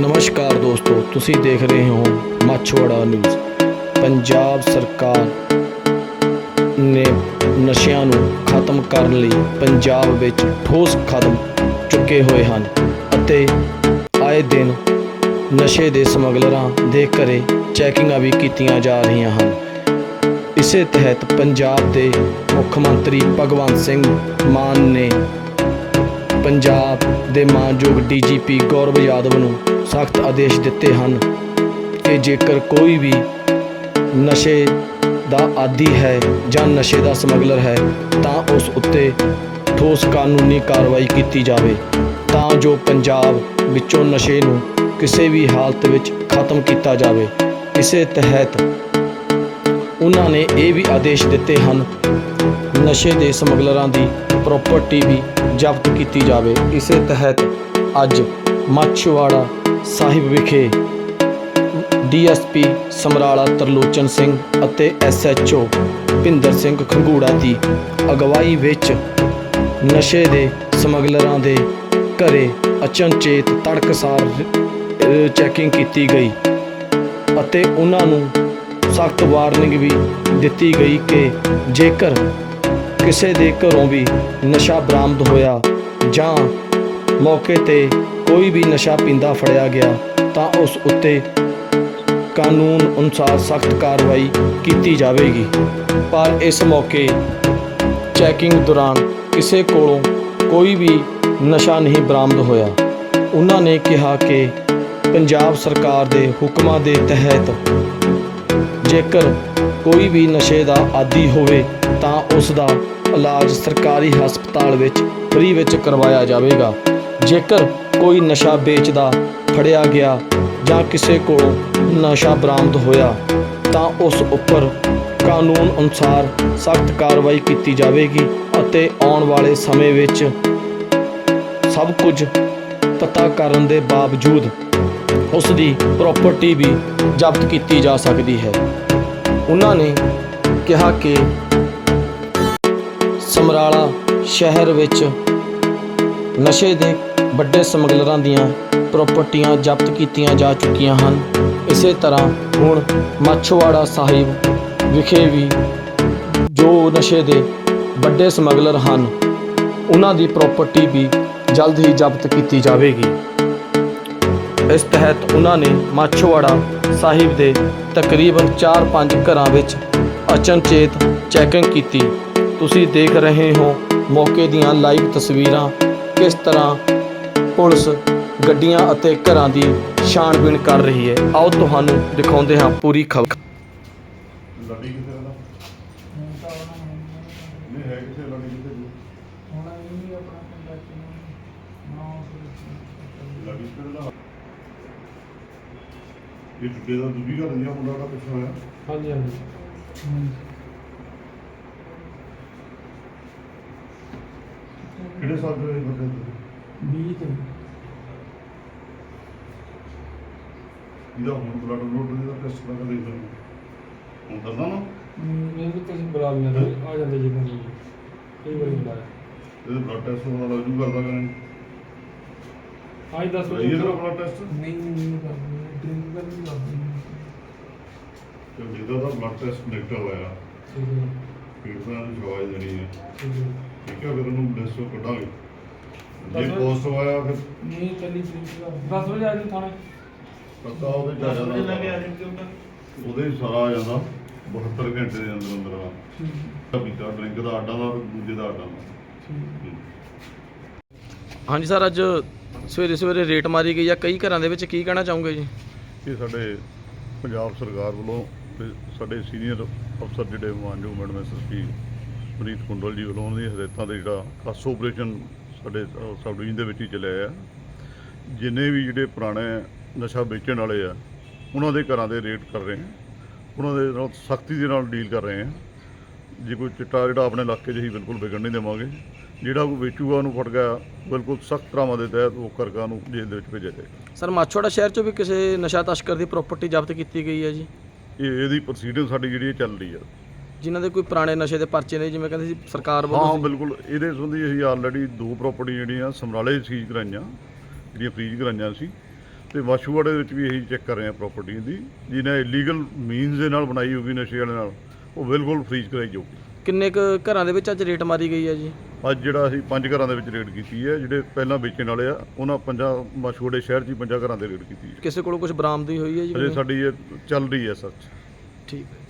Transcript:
ਨਮਸਕਾਰ ਦੋਸਤੋ, ਤੁਸੀਂ ਦੇਖ ਰਹੇ ਹੋ ਮਾਛੋੜਾ ਨਿਊਜ਼। ਪੰਜਾਬ ਸਰਕਾਰ ਨੇ ਨਸ਼ਿਆਂ ਨੂੰ ਖਤਮ ਕਰਨ ਲਈ ਪੰਜਾਬ ਵਿੱਚ ਠੋਸ ਕਦਮ ਚੁੱਕੇ ਹੋਏ ਹਨ ਅਤੇ ਆਏ ਦਿਨ ਨਸ਼ੇ ਦੇ ਸਮਗਲਰਾਂ ਦੇ ਘਰੇ ਚੈਕਿੰਗਾਂ ਵੀ ਕੀਤੀਆਂ ਜਾ ਰਹੀਆਂ ਹਨ। ਇਸੇ ਤਹਿਤ ਪੰਜਾਬ ਦੇ ਮੁੱਖ ਮੰਤਰੀ ਭਗਵੰਤ ਸਿੰਘ ਮਾਨ ਨੇ ਪੰਜਾਬ ਦੇ ਮਾਨਯੋਗ ਡੀਜੀਪੀ ਗੌਰਵ ਯਾਦਵ ਨੂੰ ਸਖਤ ਆਦੇਸ਼ ਦਿੱਤੇ ਹਨ ਕਿ ਜੇਕਰ ਕੋਈ ਵੀ ਨਸ਼ੇ ਦਾ ਆਦੀ ਹੈ ਜਾਂ ਨਸ਼ੇ ਦਾ ਸਮਗਲਰ ਹੈ, ਤਾਂ ਉਸ ਉੱਤੇ ਠੋਸ ਕਾਨੂੰਨੀ ਕਾਰਵਾਈ ਕੀਤੀ ਜਾਵੇ। ਤਾਂ ਜੋ ਪੰਜਾਬ ਵਿੱਚੋਂ ਨਸ਼ੇ ਨੂੰ ਕਿਸੇ ਵੀ ਹਾਲਤ ਵਿੱਚ ਖਤਮ ਕੀਤਾ ਜਾਵੇ। ਇਸੇ ਤਹਿਤ ਉਹਨਾਂ ਨੇ ਇਹ ਵੀ ਆਦੇਸ਼ ਦਿੱਤੇ ਹਨ, ਨਸ਼ੇ ਦੇ ਸਮਗਲਰਾਂ ਦੀ ਪ੍ਰਾਪਰਟੀ ਵੀ ਜ਼ਬਤ ਕੀਤੀ ਜਾਵੇ। ਇਸੇ ਤਹਿਤ ਅੱਜ ਮਾਛੀਵਾੜਾ ਸਾਹਿਬ ਵਿਖੇ ਡੀਐਸਪੀ ਸਮਰਾਲਾ ਤਰਲੋਚਨ ਸਿੰਘ ਅਤੇ ਐਸਐਚਓ ਭਿੰਦਰ ਸਿੰਘ ਖੰਗੂੜਾ ਦੀ ਅਗਵਾਈ ਵਿੱਚ ਨਸ਼ੇ ਦੇ ਸਮਗਲਰਾਂ ਦੇ ਘਰੇ ਅਚਨਚੇਤ ਤੜਕਸਾਰ ਅ, ਚੈਕਿੰਗ ਕੀਤੀ ਗਈ ਅਤੇ ਉਹਨਾਂ ਨੂੰ ਸਖਤ ਵਾਰਨਿੰਗ ਵੀ ਦਿੱਤੀ ਗਈ ਕਿ ਜੇਕਰ ਕਿਸੇ ਦੇ ਘਰੋਂ ਵੀ ਨਸ਼ਾ ਬਰਾਮਦ ਹੋਇਆ ਜਾਂ ਮੌਕੇ ਤੇ ਕੋਈ ਵੀ ਨਸ਼ਾ ਪੀਂਦਾ ਫੜਿਆ ਗਿਆ, ਤਾਂ ਉਸ ਉੱਤੇ ਕਾਨੂੰਨ ਅਨੁਸਾਰ ਸਖਤ ਕਾਰਵਾਈ ਕੀਤੀ ਜਾਵੇਗੀ। ਪਰ ਇਸ ਮੌਕੇ ਚੈਕਿੰਗ ਦੌਰਾਨ ਕਿਸੇ ਕੋਲੋਂ ਕੋਈ ਵੀ ਨਸ਼ਾ ਨਹੀਂ ਬਰਾਮਦ ਹੋਇਆ। ਉਹਨਾਂ ਨੇ ਕਿਹਾ ਕਿ ਪੰਜਾਬ ਸਰਕਾਰ ਦੇ ਹੁਕਮਾਂ ਦੇ ਤਹਿਤ ਜੇਕਰ ਕੋਈ ਵੀ ਨਸ਼ੇ ਦਾ ਆਦੀ ਹੋਵੇ ਤਾਂ ਉਸ ਦਾ ਇਲਾਜ ਸਰਕਾਰੀ ਹਸਪਤਾਲ ਵਿੱਚ ਫ੍ਰੀ ਵਿੱਚ ਕਰਵਾਇਆ ਜਾਵੇਗਾ। ਜੇਕਰ ਕੋਈ ਨਸ਼ਾ ਵੇਚਦਾ ਫੜਿਆ ਗਿਆ ਜਾਂ ਕਿਸੇ ਕੋਲ ਨਸ਼ਾ ਬਰਾਮਦ ਹੋਇਆ ਤਾਂ ਉਸ ਉੱਪਰ ਕਾਨੂੰਨ ਅਨੁਸਾਰ ਸਖਤ ਕਾਰਵਾਈ ਕੀਤੀ ਜਾਵੇਗੀ ਅਤੇ ਆਉਣ ਵਾਲੇ ਸਮੇਂ ਵਿੱਚ ਸਭ ਕੁਝ ਪਤਾ ਕਰਨ ਦੇ ਬਾਵਜੂਦ ਉਸ ਦੀ ਪ੍ਰਾਪਰਟੀ ਵੀ ਜ਼ਬਤ ਕੀਤੀ ਜਾ ਸਕਦੀ ਹੈ। ਉਹਨਾਂ ਨੇ ਕਿਹਾ ਕਿ ਸਮਰਾਲਾ ਸ਼ਹਿਰ ਵਿੱਚ ਨਸ਼ੇ ਦੇ ਵੱਡੇ ਸਮਗਲਰਾਂ ਦੀਆਂ ਪ੍ਰਾਪਰਟੀਆਂ ਜ਼ਬਤ ਕੀਤੀਆਂ ਜਾ ਚੁੱਕੀਆਂ ਹਨ। ਇਸੇ ਤਰ੍ਹਾਂ ਹੁਣ ਮਾਛੋਵਾੜਾ ਸਾਹਿਬ ਵਿਖੇ ਵੀ ਜੋ ਨਸ਼ੇ ਦੇ ਵੱਡੇ ਸਮਗਲਰ ਹਨ, ਉਹਨਾਂ ਦੀ ਪ੍ਰਾਪਰਟੀ ਵੀ ਜਲਦ ਹੀ ਜ਼ਬਤ ਕੀਤੀ ਜਾਵੇਗੀ। ਇਸ ਤਹਿਤ ਉਹਨਾਂ ਨੇ ਮਾਛੋਵਾੜਾ ਸਾਹਿਬ ਦੇ ਤਕਰੀਬਨ 4-5 ਘਰਾਂ ਵਿੱਚ ਅਚਨਚੇਤ ਚੈਕਿੰਗ ਕੀਤੀ। ਤੁਸੀਂ ਦੇਖ ਰਹੇ ਹੋ ਮੌਕੇ ਦੀਆਂ ਲਾਈਵ ਤਸਵੀਰਾਂ ਕਿਸ ਤਰ੍ਹਾਂ ਪੁਲਿਸ ਗੱਡੀਆਂ ਅਤੇ ਘਰਾਂ ਦੀ ਛਾਣਬੀਣ ਕਰ ਰਹੀ ਹੈ। ਆਓ ਤੁਹਾਨੂੰ ਦਿਖਾਉਂਦੇ ਹਾਂ ਪੂਰੀ ਖਬਰ। ਲੱਡੀ ਕਿੱਥੇ ਦਾ ਹੁਣ ਤਾਂ ਉਹਨਾਂ ਨੂੰ ਨਹੀਂ ਹੈ ਕਿੱਥੇ ਲੱਡੀ ਕਿੱਥੇ ਦੀ? ਹੁਣ ਇਹ ਵੀ ਆਪਣਾ ਪਿੰਡ ਚ ਨਾ? ਲੱਡੀ ਕਿੱਥੇ ਦਾ ਇਹ ਟੁੱਟੇ ਦਾ ਦੂਜੀ ਘਰ ਦੀਆਂ ਮੁੰਡਾ ਦਾ ਪਿੱਛੋਂ ਆਇਆ। ਹਾਂਜੀ ਹਾਂਜੀ। ਕਿਹੜੇ ਸਾਲ ਦੇ ਬੰਦੇ ਤੁਸੀਂ ਬੀਜ ਤੇ। ਇਹਦਾ ਹੁਣ ਬਲੱਡ ਗਰੁੱਪ ਦਾ ਟੈਸਟ ਕਰਾ ਕੇ ਦੇਖ ਲਓ ਹੁਣ ਕਰਦਾ ਨਾ। ਮੈਨੂੰ ਵੀ ਤੁਸੀਂ ਬੁਲਾ ਲੈਣਾ ਆ ਜਾਂਦੇ ਜੀ ਮੈਨੂੰ ਕਈ ਵਾਰੀ ਬੁਲਾਇਆ। ਇਹਦੇ ਬਲੱਡ ਟੈਸਟ ਹੋਣਾ ਲੱਗ ਜੂ ਕਰਦਾ ਕਰਾਂ ਅੱਜ ਦੱਸ ਸਹੀ ਹੈ ਵਜੇ ਨਾ ਬਲੱਡ ਟੈਸਟ ਨਹੀਂ ਨਹੀਂ ਕਰਦੀ ਡਰਿੰਕ ਕਰ ਨਹੀਂ ਕਰਦੀ ਤੇ ਜਿਹਦਾ ਦਾ ਬਲੱਡ ਟੈਸਟ ਨੈਗੇਟਿਵ ਆਇਆ ਠੀਕ ਹੈ। ਫਿਰ ਤਾਂ ਸ਼ਵਾਈ ਦੇਣੀ ਹੈ। ਠੀਕ ਹੈ। ਠੀਕ ਹੈ ਫਿਰ ਉਹਨੂੰ ਬਲਿਸ ਤੋਂ ਕੱਢਾਂਗੇ। ਜੇ। ਪੋਸਟ ਆਇਆ ਫਿਰ ਨਹੀਂ ਚੱਲੀ ਡਰਿੰਕ ਦਾ। 10 ਵਜੇ ਆ ਜੀ ਥਾਣੇ। ਪੱਕਾ ਉਹਦੇ ਆ ਜਾਂਦਾ। ਉਹਦੇ ਹੀ ਸਾਰਾ ਆ ਜਾਂਦਾ। 72 ਘੰਟੇ ਦੇ ਅੰਦਰ ਅੰਦਰ ਆ। ਠੀਕ ਪੀਤਾ ਡਰਿੰਕ ਦਾ ਆਡਾ ਦਾ ਤੇ ਦੂਜੇ ਦਾ ਆਡਾ ਦਾ। ਹਾਂਜੀ ਸਰ ਅੱਜ ਸਵੇਰੇ ਸਵੇਰੇ ਰੇਟ ਮਾਰੀ ਗਈ ਆ, ਕਈ ਘਰਾਂ ਦੇ ਵਿੱਚ ਕੀ ਕਹਿਣਾ ਚਾਹੋਗੇ ਜੀ? ਇਹ ਸਾਡੇ ਪੰਜਾਬ ਸਰਕਾਰ ਵੱਲੋਂ ਤੇ ਸਾਡੇ ਸੀਨੀਅਰ ਅਫਸਰ ਜਿਹੜੇ ਮਾਨਯੋਗ ਮੈਡਮ ਐਸਐਸਪੀ ਪ੍ਰੀਤ ਕੁੰਡਲ ਜੀ ਵੱਲੋਂ ਉਹਨਾਂ ਦੀਆਂ ਹਦਾਇਤਾਂ ਦੇ ਜਿਹੜਾ ਖਾਸ ਆਪਰੇਸ਼ਨ ਸਾਡੇ ਸਬ ਡਿਵੀਜ਼ਨ ਦੇ ਵਿੱਚ ਹੀ ਚੱਲਿਆ ਆ। ਜਿੰਨੇ ਵੀ ਜਿਹੜੇ ਪੁਰਾਣੇ ਨਸ਼ਾ ਵੇਚਣ ਵਾਲੇ ਆ, ਉਹਨਾਂ ਦੇ ਘਰਾਂ ਦੇ ਰੇਟ ਕਰ ਰਹੇ ਆ। ਉਹਨਾਂ ਦੇ ਨਾਲ ਸਖਤੀ ਦੇ ਨਾਲ ਡੀਲ ਕਰ ਰਹੇ ਆ। ਜੇ ਕੋਈ ਚਿੱਟਾ ਜਿਹੜਾ ਆਪਣੇ ਇਲਾਕੇ 'ਚ ਹੀ ਬਿਲਕੁਲ ਵਿਗੜ ਨਹੀਂ ਦੇਵਾਂਗੇ। ਜਿਹੜਾ ਕੋਈ ਵੇਚੂਗਾ ਉਹਨੂੰ ਫੜ ਗਿਆ। ਬਿਲਕੁਲ ਸਖਤ ਤਰ੍ਹਾਂ ਦੇ ਤਹਿਤ ਉਹ ਕਰਗਾ ਨੂੰ ਜੇਲ੍ਹ ਦੇ ਵਿੱਚ ਭੇਜਿਆ ਜਾਏ ਸਰ ਮਾਛੋੜਾ ਸ਼ਹਿਰ 'ਚੋਂ ਵੀ ਕਿਸੇ ਨਸ਼ਾ ਤਸਕਰ ਦੀ ਪ੍ਰਾਪਰਟੀ ਜ਼ਬਤ ਕੀਤੀ ਗਈ ਹੈ ਜੀ? ਇਹ ਇਹਦੀ ਪ੍ਰੋਸੀਡਿੰਗ ਸਾਡੀ ਜਿਹੜੀ ਇਹ ਚੱਲ ਰਹੀ ਆ। ਜਿਨ੍ਹਾਂ ਦੇ ਕੋਈ ਪੁਰਾਣੇ ਨਸ਼ੇ ਦੇ ਪਰਚੇ ਨੇ ਜਿਵੇਂ ਕਹਿੰਦੇ ਸੀ ਸਰਕਾਰ ਹਾਂ ਵੱਲੋਂ ਬਿਲਕੁਲ। ਇਹਦੇ ਸੰਬੰਧੀ ਅਸੀਂ ਆਲਰੇਡੀ ਦੋ ਪ੍ਰਾਪਰਟੀ ਜਿਹੜੀਆਂ ਸਮਰਾਲੇ ਸੀਜ਼ ਕਰਾਈਆਂ ਜਿਹੜੀਆਂ ਫ੍ਰੀਜ਼ ਕਰਾਈਆਂ ਸੀ। ਤੇ ਦੇ ਵਿੱਚ ਵੀ ਇਹੀ ਚੈੱਕ ਕਰ ਰਹੇ ਆ ਪ੍ਰਾਪਰਟੀ ਦੀ ਜਿਹਨੇ ਇਲੀਗਲ ਮੀਨਸ ਦੇ ਨਾਲ ਬਣਾਈ ਹੋਗੀ ਨਸ਼ੇ ਵਾਲੇ ਨਾਲ ਉਹ ਬਿਲਕੁਲ ਫ੍ਰੀਜ਼ ਕਰਾਈ ਜਾਊਗੀ। ਕਿੰਨੇ ਕੁ ਘਰਾਂ ਦੇ ਵਿੱਚ ਅੱਜ ਰੇਟ ਮਾਰੀ ਗਈ ਹੈ ਜੀ? ਅੱਜ ਜਿਹੜਾ ਅਸੀਂ ਪੰਜ ਘਰਾਂ ਦੇ ਵਿੱਚ ਰੇਡ ਕੀਤੀ ਹੈ ਜਿਹੜੇ ਪਹਿਲਾਂ ਵੇਚਣ ਵਾਲੇ ਆ ਉਹਨਾਂ ਪੰਜਾਂ ਮਾਛੂਵਾੜੇ ਸ਼ਹਿਰ 'ਚ ਹੀ ਪੰਜਾਂ ਘਰਾਂ ਦੇ ਰੇਡ ਕੀਤੀ ਹੈ। ਕਿਸੇ ਕੋਲ ਕੁਝ ਬਰਾਮਦੀ ਹੋਈ ਹੈ ਜੀ ਅਜੇ ਸਾਡੀ ਇਹ ਚੱਲ ਰਹੀ ਹੈ ਸੱਚ। ਠੀਕ ਹੈ।